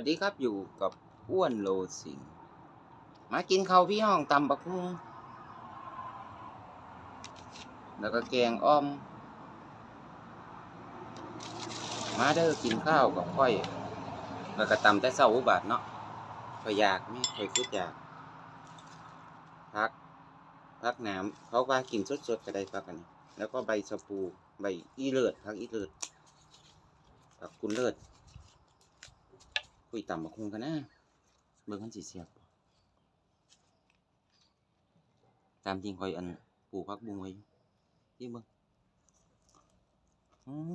วัสดีครับอยู่กับอ้วนโลสิง มากินข้าวพี่ห้องตำบักหุ่งแล้วก็แกงอ้อม มาเด้อกินข้าวกับค่อย แล้วก็ตำแต่เช้าอุบาทเนาะค่อยอยากไม่ค่อยคิดอยาก พัก พักน้ำเขาว่ากินสดๆก็ได้พักอัน แล้วก็ใบสะพู ใบอีเลิศพักอีเลิศผักกุนเลิศ คุยต่ำบักคุงกันนะเบิ่งมันสิเสียบบ่ตามจริงคอยอันปลูกพักบุงไว้อยู่ที่เบิ่งอืม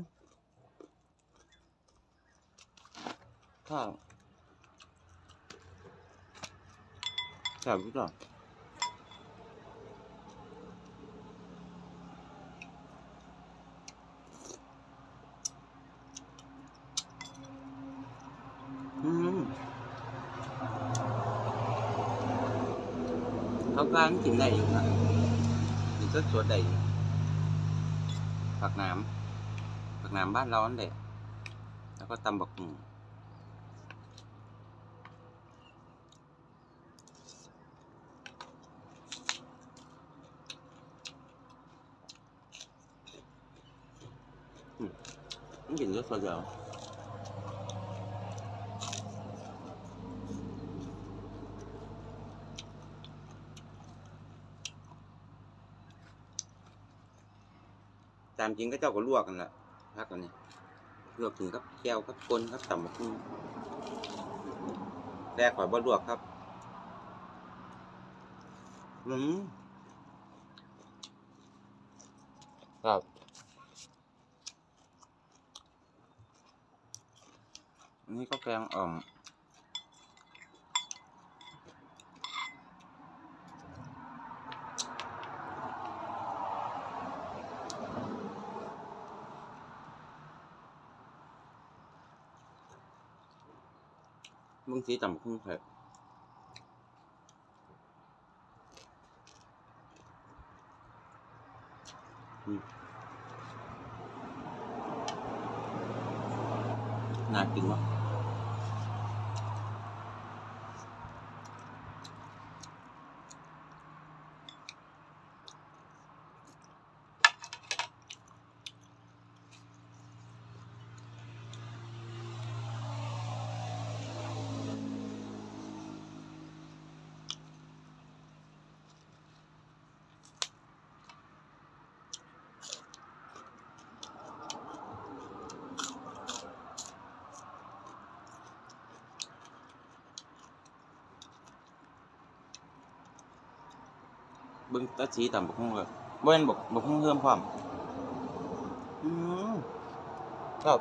ข้าวข้าวรู้จักอืม เขากลางกินได้อยู่นะกินสดสดๆได้อยู่ผักน้ำผักน้ำบ้านเรานั่นแหละแล้วก็ตำบักหุ่งอืมมันกินสดสดๆแล้วามจริงก็เจ้าก็ลวกกันละพักกันนี่ลวกถึงกับแก้วกับกลนกับต่ำบักหุ่งแรกข่อยบ่ลวกครับอืมครับอันนี้ก็แกงอ่อม มึงสีต่ำบักหุ่งแผลน่ากินวะ เบิ่งตัดสีต่ำบกหุ่งเลยบ่เห็นบกบกหุ่งเพิ่มความอืมครับ